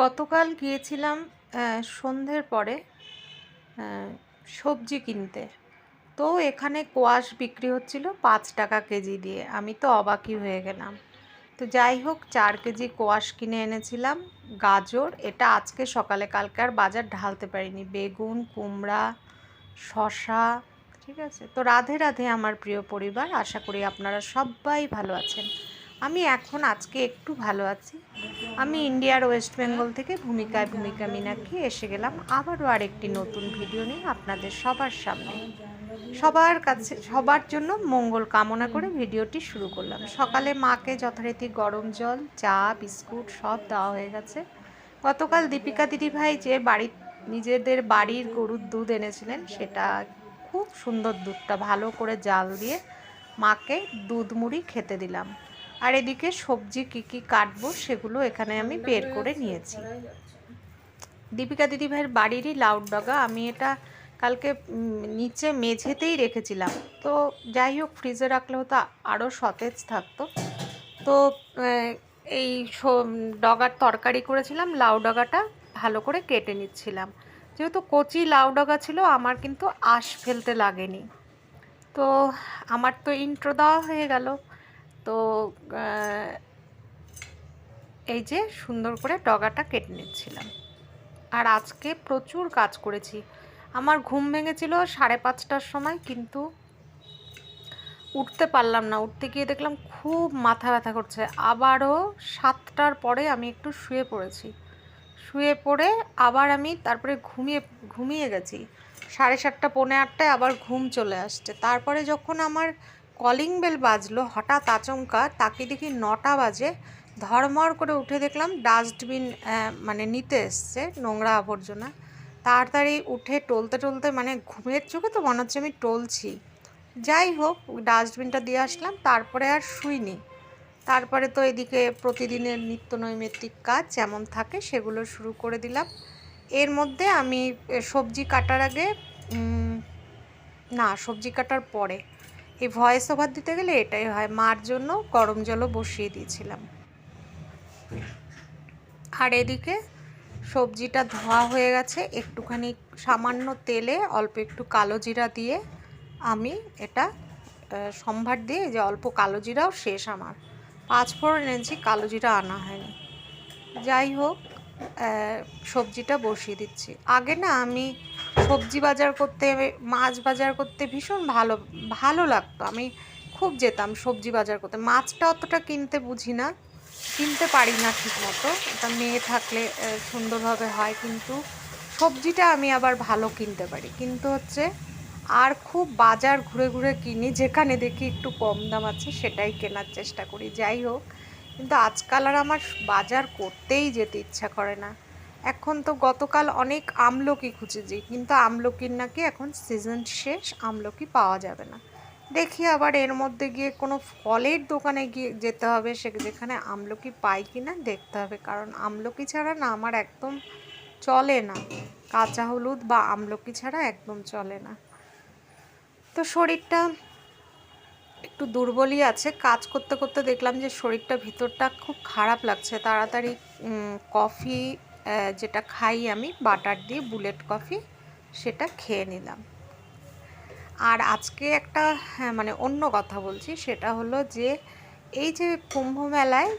গতকাল গিয়েছিলাম সন্ধ্যের পরে সবজি কিনতে। তো এখানে কোয়াশ বিক্রি হচ্ছিল পাঁচ টাকা কেজি দিয়ে। আমি তো অবাকই হয়ে গেলাম। তো যাই হোক, চার কেজি কোয়াশ কিনে এনেছিলাম, গাজর। এটা আজকে সকালে, কালকে আর বাজার ঢালতে পারিনি। বেগুন, কুমড়া শশা ঠিক আছে? তো রাধে রাধে আমার প্রিয় পরিবার, আশা করি আপনারা সবাই ভালো আছেন। আমি এখন আজকে একটু ভালো আছি। আমি ইন্ডিয়ার ওয়েস্ট বেঙ্গল থেকে ভূমিকায় ভূমিকা মিনাক্ষী এসে গেলাম। আবারও আরেকটি নতুন ভিডিও নিয়ে আপনাদের সবার সামনে। সবার কাছে, সবার জন্য মঙ্গল কামনা করে ভিডিওটি শুরু করলাম। সকালে মাকে যথারীতি গরম জল, চা, বিস্কুট সব দেওয়া হয়ে গেছে। গতকাল দীপিকা দিদিভাই যে বাড়ির নিজেদের বাড়ির গরুর দুধ এনেছিলেন, সেটা খুব সুন্দর দুধটা ভালো করে জাল দিয়ে মাকে দুধ মুড়ি খেতে দিলাম। আর এদিকে সবজি কী কী কাটবো সেগুলো এখানে আমি বের করে নিয়েছি। দীপিকা দিদিভাইয়ের বাড়িরই লাউড ডগা, আমি এটা কালকে নিচে মেঝেতেই রেখেছিলাম। তো যাই হোক, ফ্রিজে রাখলে হতো আরও সতেজ থাকতো। তো এই ডগার তরকারি করেছিলাম, লাউ ডগাটা ভালো করে কেটে নিচ্ছিলাম। যেহেতু কচি লাউ ডগা ছিল, আমার কিন্তু আশ ফেলতে লাগেনি। তো, আমার তো ইন্ট্রো দেওয়া হয়ে গেল। তো এই যে সুন্দর করে ডগাটা কেটে নিচ্ছিলাম। আর আজকে প্রচুর কাজ করেছি। আমার ঘুম ভেঙেছিল সাড়ে পাঁচটার সময়, কিন্তু উঠতে পারলাম না। উঠতে গিয়ে দেখলাম খুব মাথা ব্যথা করছে। আবারও সাতটার পরে আমি একটু শুয়ে পড়েছি। শুয়ে পড়ে আবার আমি তারপরে ঘুমিয়ে ঘুমিয়ে গেছি। সাড়ে সাতটা, পৌনে আটটায় আবার ঘুম চলে আসছে। তারপরে যখন আমার কলিং বেল বাজলো। হঠাৎ আচমকা তাকে দেখি নটা বাজে। ধড়মড় করে উঠে দেখলাম ডাস্টবিন মানে নিতে এসছে নোংরা আবর্জনা। তাড়াতাড়ি উঠে টলতে টলতে মানে ঘুমের চোখে তো মনে হচ্ছে আমি টলছি। যাই হোক, ডাস্টবিনটা দিয়ে আসলাম, তারপরে আর শুইনি। তারপরে তো এদিকে প্রতিদিনের নিত্য নৈমিত্তিক কাজ যেমন থাকে সেগুলো শুরু করে দিলাম। এর মধ্যে আমি সবজি কাটার আগে না, সবজি কাটার পরে এই ভয়েস ওভার দিতে গেলে এটাই হয়, মার জন্য গরম জলও বসিয়ে দিয়েছিলাম। আর এদিকে সবজিটা ধোয়া হয়ে গেছে, একটুখানি সামান্য তেলে অল্প একটু কালো জিরা দিয়ে আমি এটা সম্ভার দিয়ে যে অল্প কালো জিরাও শেষ আমার। পাঁচ ফোড়ন এনেছি, কালো জিরা আনা হয়নি। যাই হোক সবজিটা বসিয়ে দিচ্ছি। আগে না আমি সবজি বাজার করতে, মাছ বাজার করতে ভীষণ ভালো ভালো লাগতো। আমি খুব যেতাম সবজি বাজার করতে। মাছটা অতটা কিনতে বুঝি না। কিনতে পারি না ঠিক মতো এটা মেয়ে থাকলে সুন্দরভাবে হয়। কিন্তু সবজিটা আমি আবার ভালো কিনতে পারি। কিন্তু হচ্ছে, আর খুব বাজার ঘুরে ঘুরে কিনি, যেখানে দেখি একটু কম দাম আছে, সেটাই কেনার চেষ্টা করি। যাই হোক, কিন্তু আজকাল আর আমার বাজার করতেই যেতে ইচ্ছা করে না। এখন তো গতকাল অনেক আমলকি খুঁজেছি, কিন্তু আমলকির নাকি এখন সিজন শেষ, আমলকি পাওয়া যাবে না। দেখি আবার এর মধ্যে গিয়ে কোনো ফলের দোকানে গিয়ে যেতে হবে, সে যেখানে আমলকি পাই কি না দেখতে হবে, কারণ আমলকি ছাড়া না আমার একদম চলে না। কাঁচা হলুদ বা আমলকি ছাড়া একদম চলে না। তো শরীরটা একটু দুর্বলই আছে, কাজ করতে করতে দেখলাম যে শরীরটা ভিতরটা খুব খারাপ লাগছে, তাড়াতাড়ি কফি যেটা খাই আমি বাটার দিয়ে বুলেট কফি সেটা খেয়ে নিলাম। আর আজকে একটা হ্যাঁ, মানে অন্য কথা বলছি সেটা হলো যে এই যে কুম্ভ মেলায়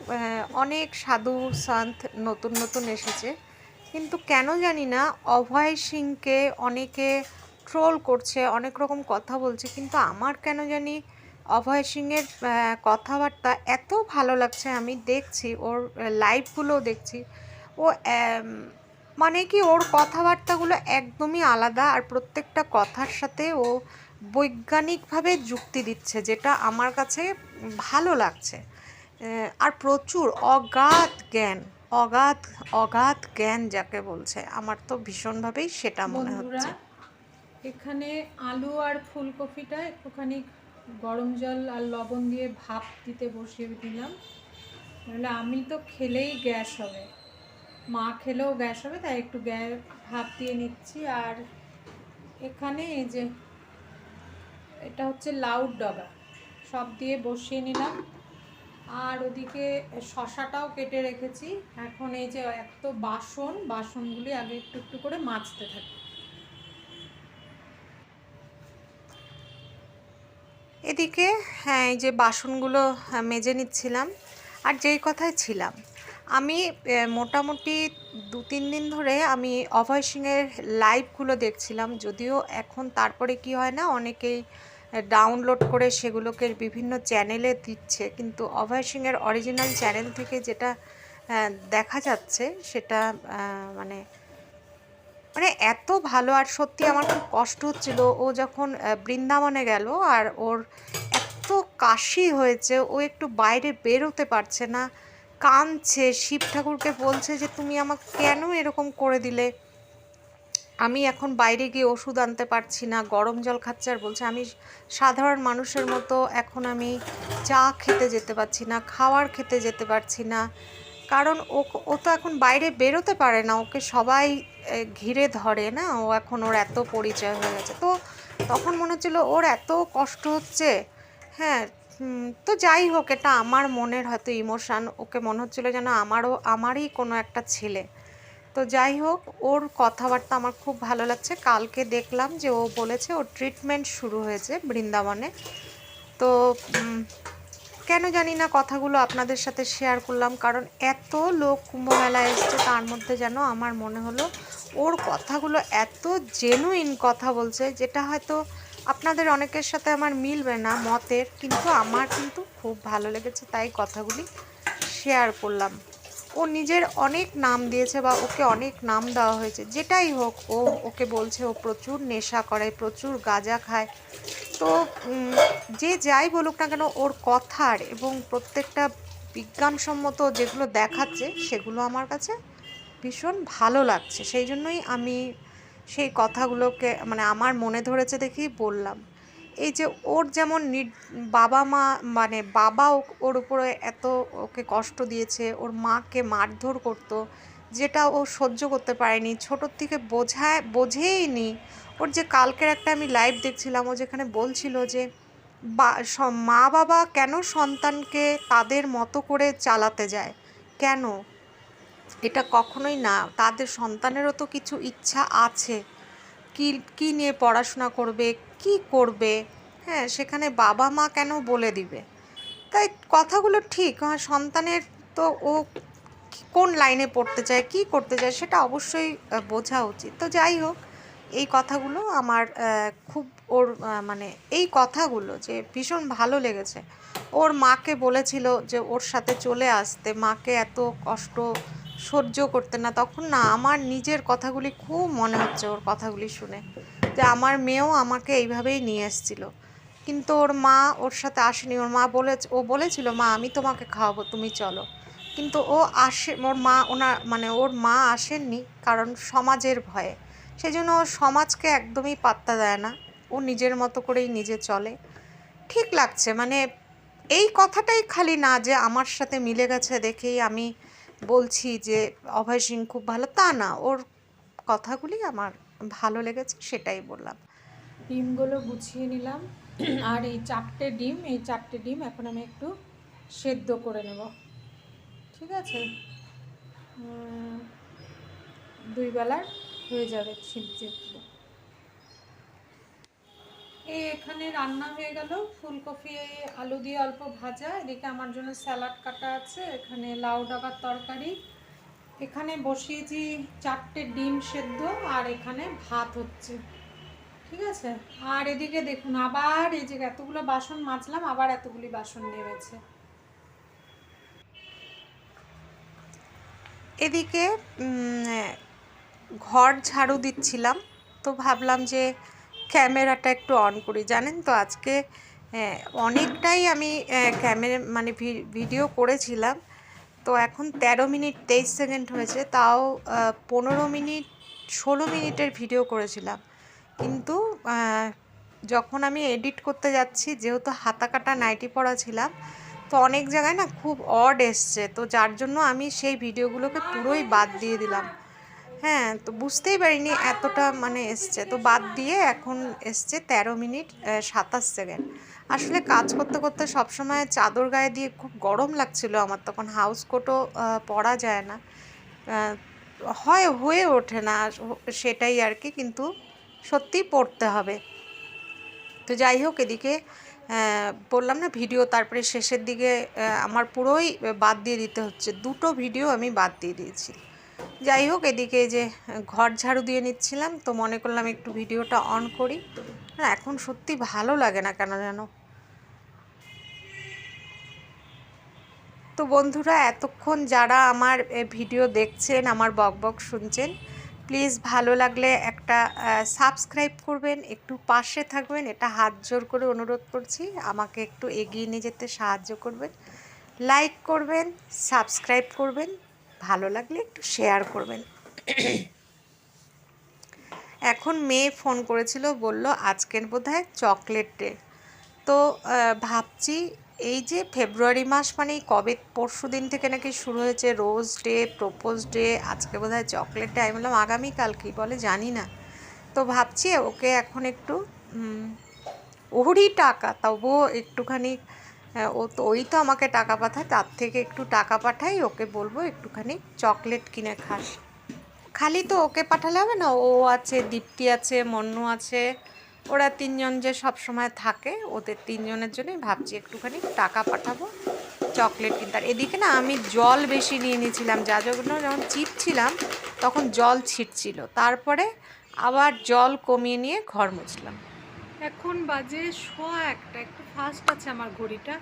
অনেক সাধু সন্ত নতুন নতুন এসেছে কিন্তু কেন জানি না অভয় সিংকে অনেকে ট্রোল করছে অনেক রকম কথা বলছে কিন্তু আমার কেন জানি অভয় সিংয়ের কথাবার্তা এত ভালো লাগছে আমি দেখছি ওর লাইভগুলোও দেখছি ও মানে কি ওর কথাবার্তাগুলো একদমই আলাদা আর প্রত্যেকটা কথার সাথে ও বৈজ্ঞানিকভাবে যুক্তি দিচ্ছে যেটা আমার কাছে ভালো লাগছে। আর প্রচুর অগাধ জ্ঞান অগাধ অগাধ জ্ঞান যাকে বলছে আমার তো ভীষণভাবেই সেটা মনে হচ্ছে। এখানে আলু আর ফুলকপিটা একটুখানি গরম জল আর লবণ দিয়ে ভাপ দিতে বসিয়ে দিলাম। নাহলে আমি তো খেলেই গ্যাস হবে। মা খেলেও গ্যাস হবে, তাই একটু গ্যাস ভাপ দিয়ে নিচ্ছি। আর এখানে এই যে, এটা হচ্ছে লাউড ডগা, সব দিয়ে বসিয়ে নিলাম। আর ওদিকে শশাটাও কেটে রেখেছি। এখন এই যে এত বাসন, বাসনগুলি আগে একটু একটু করে মাজতে থাকি। এদিকে হ্যাঁ এই যে বাসনগুলো মেজে নিচ্ছিলাম। আর যেই কথায় ছিলাম আমি মোটামুটি দু তিন দিন ধরে আমি অভয় সিংয়ের লাইভগুলো দেখছিলাম। যদিও এখন তারপরে কি হয় না, অনেকেই ডাউনলোড করে সেগুলোকে বিভিন্ন চ্যানেলে দিচ্ছে। কিন্তু অভয় সিংয়ের অরিজিনাল চ্যানেল থেকে যেটা দেখা যাচ্ছে সেটা মানে মানে এত ভালো আর সত্যি আমার খুব কষ্ট হচ্ছিল। ও যখন বৃন্দাবনে গেল আর ওর এত কাশি হয়েছে, ও একটু বাইরে বেরোতে পারছে না। কাঁদছে, শিব ঠাকুরকে বলছে যে, তুমি আমাকে কেন এরকম করে দিলে? আমি এখন বাইরে গিয়ে ওষুধ আনতে পারছি না, গরম জল খাচ্ছে। আর বলছে, আমি সাধারণ মানুষের মতো এখন আমি চা খেতে যেতে পারছি না, খাওয়ার খেতে যেতে পারছি না। কারণ ও ও তো এখন বাইরে বেরোতে পারে না, ওকে সবাই ঘিরে ধরে না, ও এখন ওর এত পরিচয় হয়ে গেছে। তো তখন মনে হচ্ছিল, ওর এত কষ্ট হচ্ছে? হ্যাঁ তো যাই হোক, এটা আমার মনের হয়তো ইমোশান ওকে মনে হচ্ছিল যেন আমারও, আমারই কোনো একটা ছেলে। তো যাই হোক, ওর কথাবার্তা আমার খুব ভালো লাগছে। কালকে দেখলাম যে ও বলেছে ওর ট্রিটমেন্ট শুরু হয়েছে বৃন্দাবনে। তো কেন জানি না কথাগুলো আপনাদের সাথে শেয়ার করলাম, কারণ এত লোক কুম্ভমেলায় এসছে, তার মধ্যে যেন আমার মনে হলো ওর কথাগুলো এত জেনুইন কথা বলছে, যেটা হয়তো আপনাদের অনেকের সাথে আমার মিলবে না মতের, কিন্তু আমার কিন্তু খুব ভালো লেগেছে তাই কথাগুলি শেয়ার করলাম। ও নিজের অনেক নাম দিয়েছে বা ওকে অনেক নাম দেওয়া হয়েছে, যেটাই হোক, ও ওকে বলছে ও প্রচুর নেশা করে, প্রচুর গাঁজা খায়। তো যে যাই বলুক না কেন, ওর কথার এবং প্রত্যেকটা বিজ্ঞানসম্মত যেগুলো দেখাচ্ছে, সেগুলো আমার কাছে ভীষণ ভালো লাগছে। সেই জন্যই আমি সেই কথাগুলোকে মানে আমার মনে ধরেছে দেখেই বললাম। এই যে ওর যেমন বাবা মা মানে বাবা ওর উপরে এত ওকে কষ্ট দিয়েছে, ওর মাকে মারধর করতো, যেটা ও সহ্য করতে পারেনি, ছোটোর থেকে বোঝায় বোঝেইনি ওর যে কালকের একটা আমি লাইভ দেখছিলাম, ও যেখানে বলছিল যে মা বাবা কেন সন্তানকে তাদের মতো করে চালাতে যায়? কেন? এটা কখনোই না। তাদের সন্তানেরও তো কিছু ইচ্ছা আছে। কি কি নিয়ে পড়াশোনা করবে, কি করবে? হ্যাঁ সেখানে বাবা মা কেন বলে দিবে? তাই কথাগুলো ঠিক হ্যাঁ সন্তানের তো ও কোন লাইনে পড়তে চায়, কি করতে চায়, সেটা অবশ্যই বোঝা উচিত। তো যাই হোক, এই কথাগুলো আমার খুব ওর মানে এই কথাগুলো যে ভীষণ ভালো লেগেছে। ওর মাকে বলেছিল যে ওর সাথে চলে আসতে। মাকে এত কষ্ট সহ্য করতে না, তখন না আমার নিজের কথাগুলি খুব মনে হচ্ছে ওর কথাগুলি শুনে, যে আমার মেয়েও আমাকে এইভাবেই নিয়ে এসেছিল। কিন্তু ওর মা ওর সাথে আসেনি, ওর মা বলে ও বলেছিল, মা, আমি তোমাকে খাওয়াবো, তুমি চলো। কিন্তু ও আসে, ওর মা, ওনার মানে ওর মা আসেননি কারণ সমাজের ভয়ে। সেই জন্য ও সমাজকে একদমই পাত্তা দেয় না, ও নিজের মতো করেই নিজে চলে। ঠিক লাগছে মানে এই কথাটাই খালি না যে আমার সাথে মিলে গেছে দেখেই আমি বলছি যে, অভয় সিং খুব ভালো। তা না, ওর কথাগুলি আমার ভালো লেগেছে, সেটাই বললাম। ডিমগুলো গুছিয়ে নিলাম। আর এই চারটে ডিম, এই চারটে ডিম এখন আমি একটু সেদ্ধ করে নেব। ঠিক আছে? দুই বেলার হয়ে যাবে সিদ্ধ এই এখানে রান্না হয়ে গেল। ফুলকপি, আলু দিয়ে অল্প ভাজা। এদিকে আমার জন্য স্যালাড কাটা আছে। এখানে লাউ ডাকার তরকারি। এখানে বসিয়েছি চারটে ডিম সেদ্ধ আর এখানে ভাত হচ্ছে। ঠিক আছে? আর এদিকে দেখুন, আবার এই যে এতগুলো বাসন মাজলাম, আবার এতগুলি বাসন নেমেছে। এদিকে ঘর ঝাড়ু দিচ্ছিলাম। তো ভাবলাম যে ক্যামেরাটা একটু অন করি, জানেন তো? আজকে অনেকটাই আমি ক্যামেরা মানে ভিডিও করেছিলাম। তো এখন তেরো মিনিট, তেইশ সেকেন্ড হয়েছে, তাও পনেরো মিনিট, ষোলো মিনিটের ভিডিও করেছিলাম। কিন্তু যখন আমি এডিট করতে যাচ্ছি, যেহেতু হাতা কাটা নাইটি পরা ছিলাম, তো অনেক জায়গায় না খুব অড এসছে। তো যার জন্য আমি সেই ভিডিওগুলোকে পুরোই বাদ দিয়ে দিলাম। হ্যাঁ তো বুঝতেই পারিনি এতটা মানে এসছে। তো বাদ দিয়ে এখন এসছে তেরো মিনিট সাতাশ সেকেন্ড। আসলে কাজ করতে করতে সবসময় চাদর গায়ে দিয়ে খুব গরম লাগছিল আমার, তখন হাউস কোটও পরা যায় না। হয় হয়ে ওঠে না সেটাই আর কি, কিন্তু সত্যিই পড়তে হবে। তো যাই হোক, এদিকে বললাম না ভিডিও তারপরে শেষের দিকে আমার পুরোই বাদ দিয়ে দিতে হচ্ছে। দুটো ভিডিও আমি বাদ দিয়ে দিয়েছি। যাই হোক, এদিকে যে ঘর ঝাড়ু দিয়ে নিচ্ছিলাম, তো মনে করলাম একটু ভিডিওটা অন করি। না, এখন সত্যি ভালো লাগে না কেন যেন তো বন্ধুরা, এতক্ষণ যারা আমার ভিডিও দেখছেন, আমার বক বক শুনছেন প্লিজ ভালো লাগলে একটা সাবস্ক্রাইব করবেন, একটু পাশে থাকবেন, এটা হাত জোর করে অনুরোধ করছি, আমাকে একটু এগিয়ে নিয়ে যেতে সাহায্য করবেন। লাইক করবেন সাবস্ক্রাইব করবেন ভালো লাগলে একটু শেয়ার করবেন। এখন মেয়ে ফোন করেছিল, বলল, আজকের বোধহয় চকলেট ডে তো ভাবছি এই যে ফেব্রুয়ারি মাস মানে কবে পরশু দিন থেকে নাকি শুরু হয়েছে রোজ ডে প্রপোজ ডে আজকে বোধহয় চকলেট ডে আমি বললাম আগামীকাল কি বলে জানি না। তো ভাবছি ওকে এখন একটু ওরই টাকা, তবুও একটুখানি ও তো, ওই তো আমাকে টাকা পাঠায়, তার থেকে একটু টাকা পাঠাই, ওকে বলব একটুখানি চকলেট কিনে খাস। খালি তো ওকে পাঠালে হবে না, ও আছে, দীপ্তি আছে, মন্নু আছে, ওরা তিনজন যে সব সময় থাকে, ওদের তিনজনের জন্যই ভাবছি একটুখানি টাকা পাঠাবো, চকলেট কিনতে। আর এদিকে না, আমি জল বেশি নিয়ে নিয়েছিলাম, যা জন্য যখন চিপছিলাম, তখন জল ছিটছিল, তারপরে আবার জল কমিয়ে নিয়ে ঘর মুছলাম। এখন বাজে সোয়া একটা, একটু ফাস্ট আছে আমার ঘড়িটা।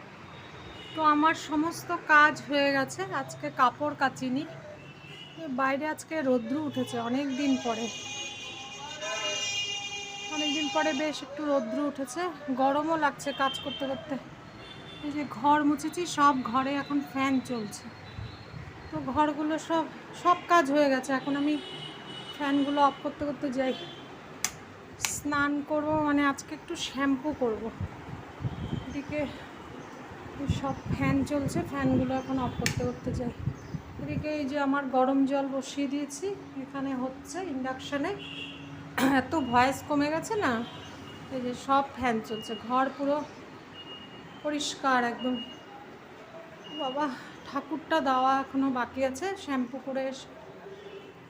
তো আমার সমস্ত কাজ হয়ে গেছে। আজকে কাপড় কাচিনি। বাইরে আজকে রৌদ্র উঠেছে অনেক দিন পরে। অনেক দিন পরে বেশ একটু রৌদ্র উঠেছে। গরমও লাগছে কাজ করতে করতে। এই যে ঘর মুছেছি, সব ঘরে এখন ফ্যান চলছে। তো ঘরগুলো সব সব কাজ হয়ে গেছে। এখন আমি ফ্যানগুলো অফ করতে করতে যাই। স্নান করব মানে আজকে একটু শ্যাম্পু করব। এদিকে সব ফ্যান চলছে, ফ্যানগুলো এখন অফ করতে করতে যাই। এদিকে এই যে আমার গরম জল বসিয়ে দিয়েছি, এখানে হচ্ছে ইন্ডাকশানে এত ভয়েস কমে গেছে না, এই যে সব ফ্যান চলছে, ঘর পুরো পরিষ্কার একদম। বাবা, ঠাকুরটা দেওয়া এখনও বাকি আছে, শ্যাম্পু করে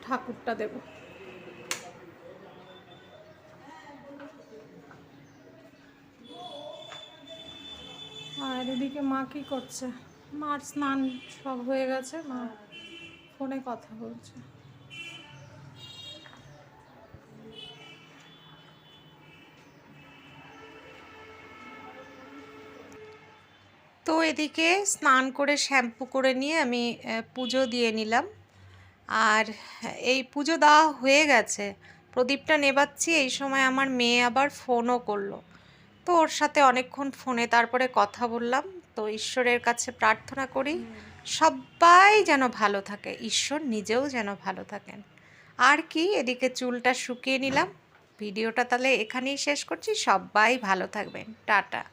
ঠাকুরটা দেবো। আর এদিকে মা কি করছে? মার স্নান সব হয়ে গেছে, মা ফোনে কথা বলছে। তো এদিকে স্নান করে শ্যাম্পু করে নিয়ে আমি পুজো দিয়ে নিলাম। আর এই পুজো দেওয়া হয়ে গেছে। প্রদীপটা নেবাচ্ছি, এই সময় আমার মেয়ে আবার ফোনও করল। তো ওর সাথে অনেকক্ষণ ফোনে তারপরে কথা বললাম। তো ঈশ্বরের কাছে প্রার্থনা করি সবাই যেন ভালো থাকে ঈশ্বর নিজেও যেন ভালো থাকেন। আর কি এদিকে চুলটা শুকিয়ে নিলাম। ভিডিওটা তাহলে এখানেই শেষ করছি। সবাই ভালো থাকবেন। টাটা।